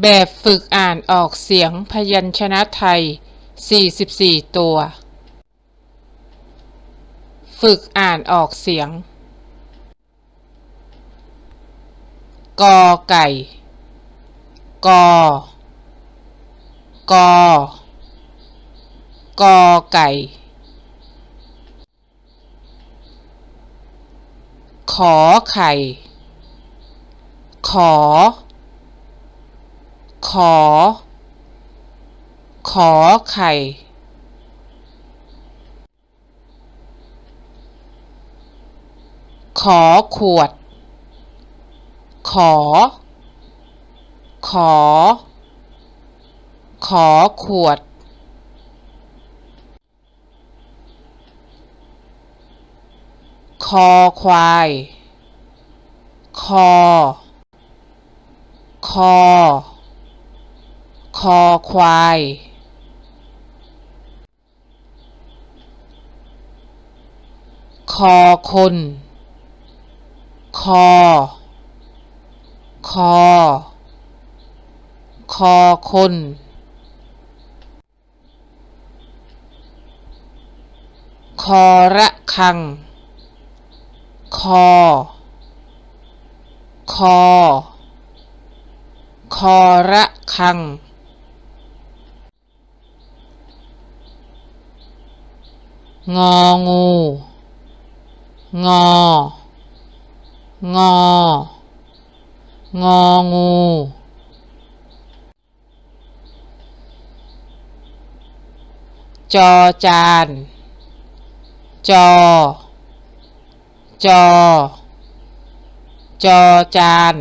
แบบฝึกอ่านออกเสียงพยัญชนะไทย 44 ตัว ฝึกอ่านออกเสียง กอไก่ กอกอกอไก่ ขอไข่ ขอ ขอ ขอไข่ ขอขวด ขอ ขอ ขอขวด คอควาย คอ คอ คอควาย คอคน คอ คอ คอคน คอระคัง คอ คอ คอระคัง งองู งอ งอ งองู จอจาน จอ จอ จอจาน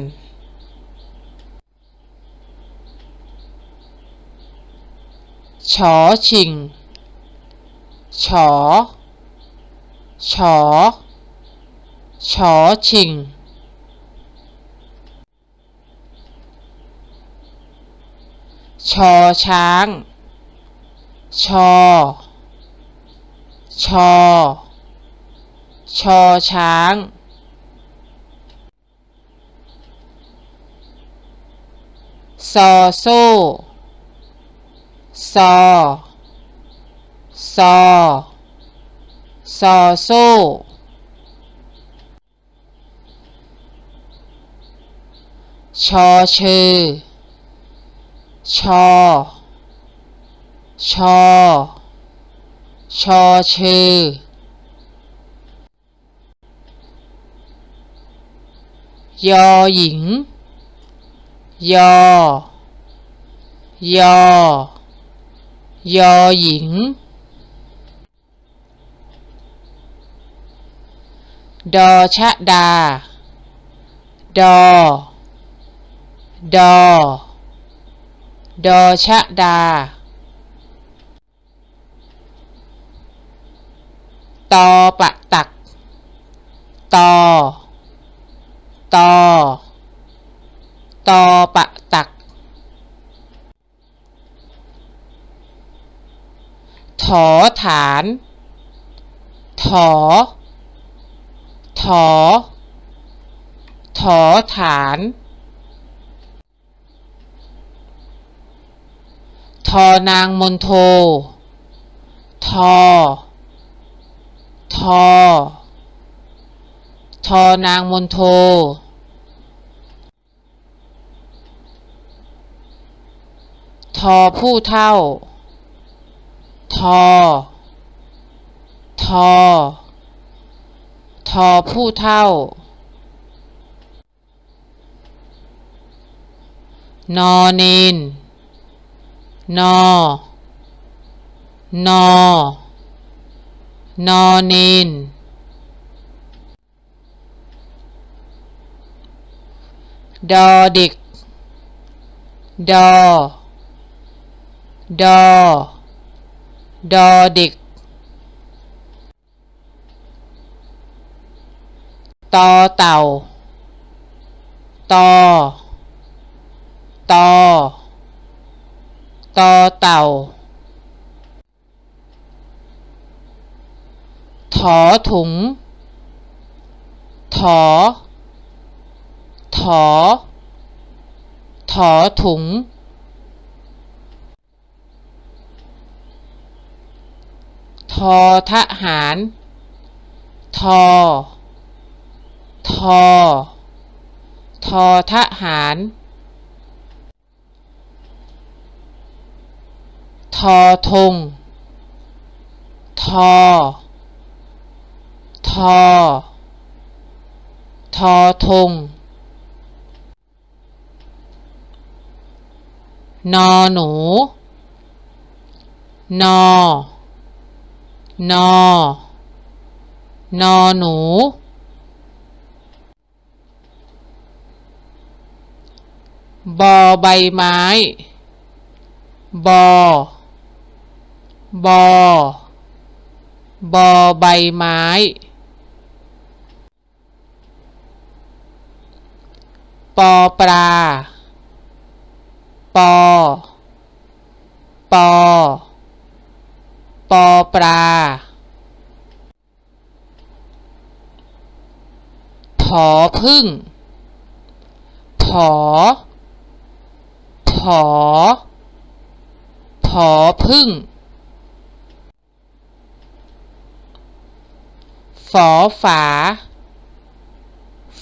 ชอชิง ชอชอชอชิง ชอช้าง ชอ ชอ ชอช้าง ซอโซ่ ซอ ซอ ซอโซ่ชอชือชอ ชอ ชอชือยอหญิง ยอ ยอ ยอหญิง ดอชะดา ดอ ดอ ดอชะดา ตอปะตัก ตอ ตอ ตอปะตัก ถอฐาน ถอ ถอ ถอฐาน ทอนางมนโท ทอ ทอ ทอนางมนโท ทอผู้เท่า ทอ ทอ ทอผู้เท่านอเนนนอนอนอเนนดอเด็กดอดอดอเด็ก ตอเต่า ตอ ตอ ตอเต่า ถอถุง ถอ ถอ ถอถุง ทอทหาร ทอ ทอ ทอทหาร ทอธงทอ ทอ ทอธงนอหนู นอ นอ นอหนู บอใบไม้ บอ บอ บอใบไม้ ปอปลา ปอ ปอ ปอปลา ผอพึ่ง ผอ ผอ ผอพึ่ง ฝอฝา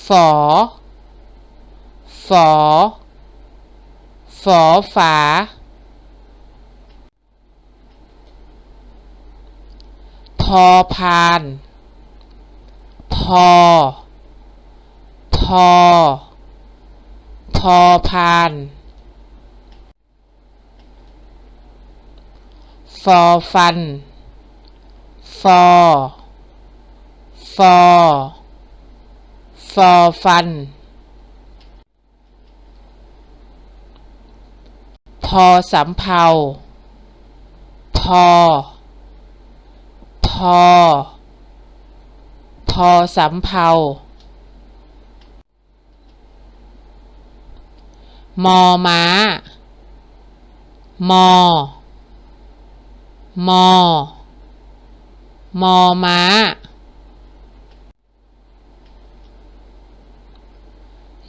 ฝอ ฝอ ฝอฝาพอพานพอพอพอพาน ฟอฟันฟอฟอฟอฟันพอสำเภาพอ พอ พอสำเภามอม้ามอ มอ มอม้า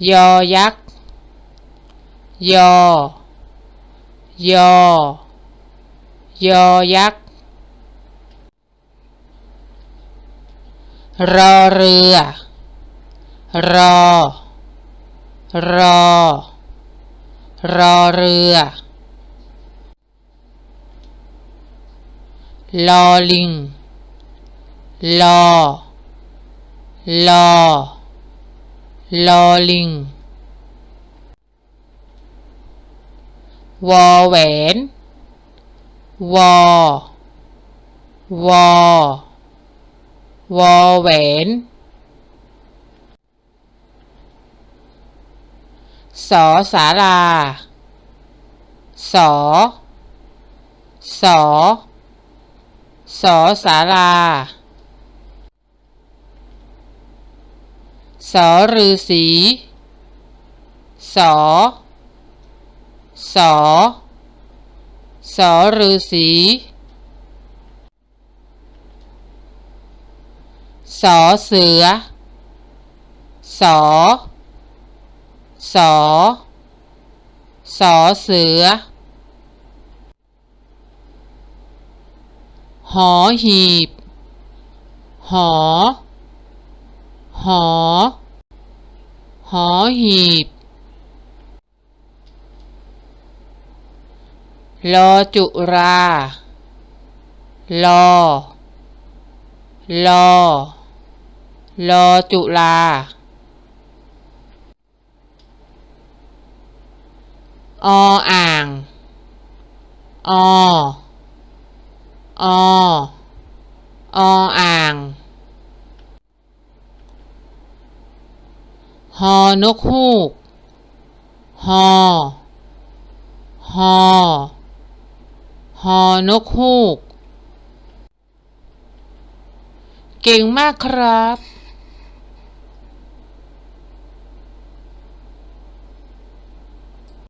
ยอยักษ์ ยอ ยอ ยอยักษ์ รอเรือ รอ รอ รอเรือ ลอลิง ลอ ลอ ลอลิง วอแหวน วอ วอ วอแหวนสอสาราสอสอ สอสารา สอฤาษีสอ สอ สอฤาษีสอเสือ สอ สอ สอเสือ หอหีบ หอ หอ หอหีบ ลอจุรา ลอ ลอ ลอจุลาออ่าง อ อออ่าง หอนกฮูก หอ หอ หอนกฮูก เก่งมากครับ